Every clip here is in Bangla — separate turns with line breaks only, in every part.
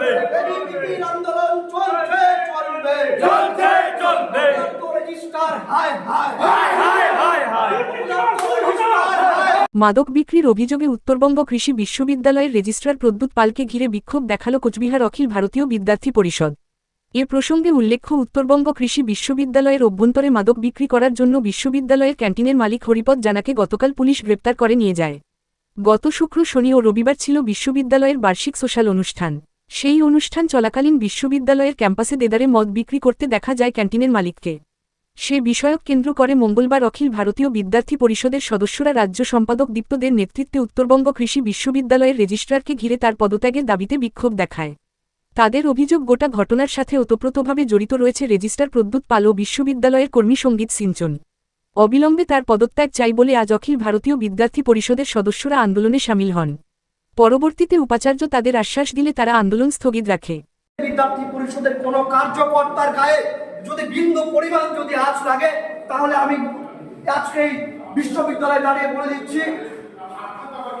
চলবে।
আন্দোলন চলবে।
চলবে।
রেজিস্টার হায় হায়।
হায় হায় হায় হায়।
হায়।
মাদক বিক্রির অভিযোগে উত্তরবঙ্গ কৃষি বিশ্ববিদ্যালয়ের রেজিস্ট্রার প্রদ্যুৎ পালকে ঘিরে বিক্ষোভ দেখাল কোচবিহার অখিল ভারতীয় বিদ্যার্থী পরিষদ। এ প্রসঙ্গে উল্লেখ্য উত্তরবঙ্গ কৃষি বিশ্ববিদ্যালয়ের অভ্যন্তরে মাদক বিক্রি করার জন্য বিশ্ববিদ্যালয়ের ক্যান্টিনের মালিক হরিপদ জানাকে গতকাল পুলিশ গ্রেপ্তার করে নিয়ে যায়। গত শুক্র শনি ও রবিবার ছিল বিশ্ববিদ্যালয়ের বার্ষিক সোশ্যাল অনুষ্ঠান। সেই অনুষ্ঠান চলাকালীন বিশ্ববিদ্যালয়ের ক্যাম্পাসে দেদারে মদ বিক্রি করতে দেখা যায় ক্যান্টিনের মালিককে। সে বিষয়ক কেন্দ্র করে মঙ্গলবার অখিল ভারতীয় বিদ্যার্থী পরিষদের সদস্যরা রাজ্য সম্পাদক দীপ্তদের নেতৃত্বে উত্তরবঙ্গ কৃষি বিশ্ববিদ্যালয়ের রেজিস্ট্রারকে ঘিরে তার পদত্যাগের দাবিতে বিক্ষোভ দেখায়। তাদের অভিযোগ গোটা ঘটনার সাথে ওতপ্রোতভাবে জড়িত রয়েছে রেজিস্ট্রার প্রদ্যুৎ পাল ও বিশ্ববিদ্যালয়ের কর্মী সংগীত সিঞ্চন। অবিলম্বে তার পদত্যাগ চাই বলে আজ অখিল ভারতীয় বিদ্যার্থী পরিষদের সদস্যরা আন্দোলনে সামিল হন। পরবর্তীতে উপাচার্য তাদের আশ্বাস দিলে তারা আন্দোলন স্থগিত রাখে।
বিদ্যার্থী পরিষদের কোন কার্যকর্তার গায়ে যদি বিন্দু পরিমাণ যদি আজ লাগে, তাহলে আমি আজকে বিশ্ববিদ্যালয়ে দাঁড়িয়ে বলে দিচ্ছি,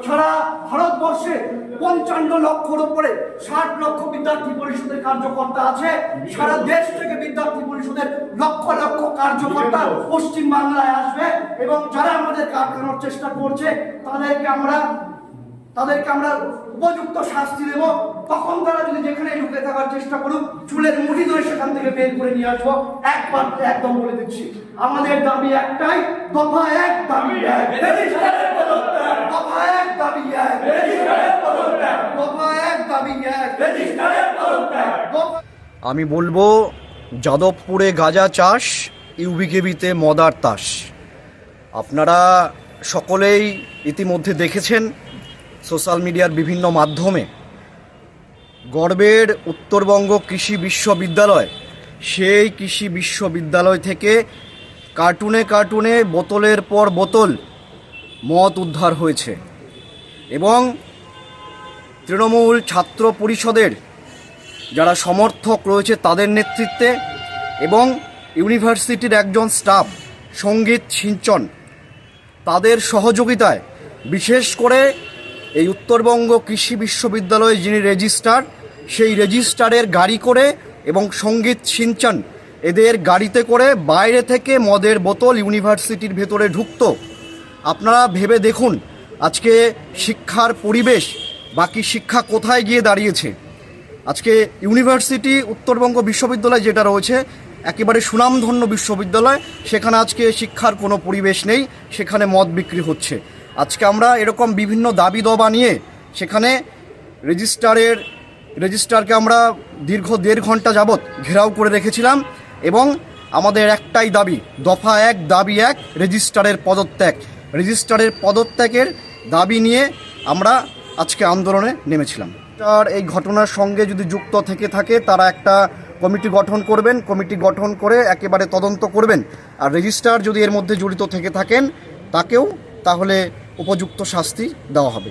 সারা ভারতবর্ষে পঞ্চান্ন লক্ষর উপরে ষাট লক্ষ বিদ্যার্থী পরিষদের কার্যকর্তা আছে। সারা দেশ থেকে বিদ্যার্থী পরিষদের লক্ষ লক্ষ কার্যকর্তা পশ্চিম বাংলায় আসবে এবং যারা আমাদের আটকানোর চেষ্টা করছে, তাদেরকে আমরা তাদেরকে আমরা উপযুক্ত শাস্তি দেবো। তখন তারা যদি যেখানে ঢুকে থাকার চেষ্টা করুক চুলের মুঠি ধরে সেখান থেকে বের করে নিয়ে আসব। একবার একদম বলে দিচ্ছি আমাদের দাবি একটাই দফা এক দাবি এক। দফা এক দাবি এক। দফা এক দাবি এক।
আমি বলব যাদবপুরে গাঁজা চাষ ইউবিকেবিতে মদার তাস। আপনারা সকলেই ইতিমধ্যে দেখেছেন সোশ্যাল মিডিয়ার বিভিন্ন মাধ্যমে গর্বের উত্তরবঙ্গ কৃষি বিশ্ববিদ্যালয়, সেই কৃষি বিশ্ববিদ্যালয় থেকে কার্টুনে কার্টুনে, বোতলের পর বোতল মত উদ্ধার হয়েছে এবং তৃণমূল ছাত্র পরিষদের যারা সমর্থক রয়েছে তাদের নেতৃত্বে এবং ইউনিভার্সিটির একজন স্টাফ, সংগীত সিঞ্চন, তাদের সহযোগিতায় বিশেষ করে এই উত্তরবঙ্গ কৃষি বিশ্ববিদ্যালয়ে যিনি রেজিস্ট্রার সেই রেজিস্ট্রারের গাড়ি করে এবং সংগীত সিঞ্চন এদের গাড়িতে করে বাইরে থেকে মদের বোতল ইউনিভার্সিটির ভেতরে ঢুকতো। আপনারা ভেবে দেখুন আজকে শিক্ষার পরিবেশ, বাকি শিক্ষা কোথায় গিয়ে দাঁড়িয়েছে। আজকে ইউনিভার্সিটি উত্তরবঙ্গ বিশ্ববিদ্যালয় যেটা রয়েছে, একেবারে সুনামধন্য বিশ্ববিদ্যালয়, সেখানে আজকে শিক্ষার কোনো পরিবেশ নেই, সেখানে মদ বিক্রি হচ্ছে। আজকে আমরা এরকম বিভিন্ন দাবি দবা নিয়ে সেখানে রেজিস্ট্রারের রেজিস্ট্রারকে আমরা দীর্ঘ দেড় ঘণ্টা যাবৎ ঘেরাও করে রেখেছিলাম এবং আমাদের একটাই দাবি, দফা এক, দাবি এক রেজিস্ট্রারের পদত্যাগ। রেজিস্ট্রারের পদত্যাগের দাবি নিয়ে আমরা আজকে আন্দোলনে নেমেছিলাম। আর এই ঘটনার সঙ্গে যদি যুক্ত থেকে থাকে, তারা একটা কমিটি গঠন করবেন, কমিটি গঠন করে একেবারে তদন্ত করবেন। আর রেজিস্ট্রার যদি এর মধ্যে জড়িত থেকে থাকেন, তাকেও তাহলে উপযুক্ত শাস্তি দেওয়া হবে।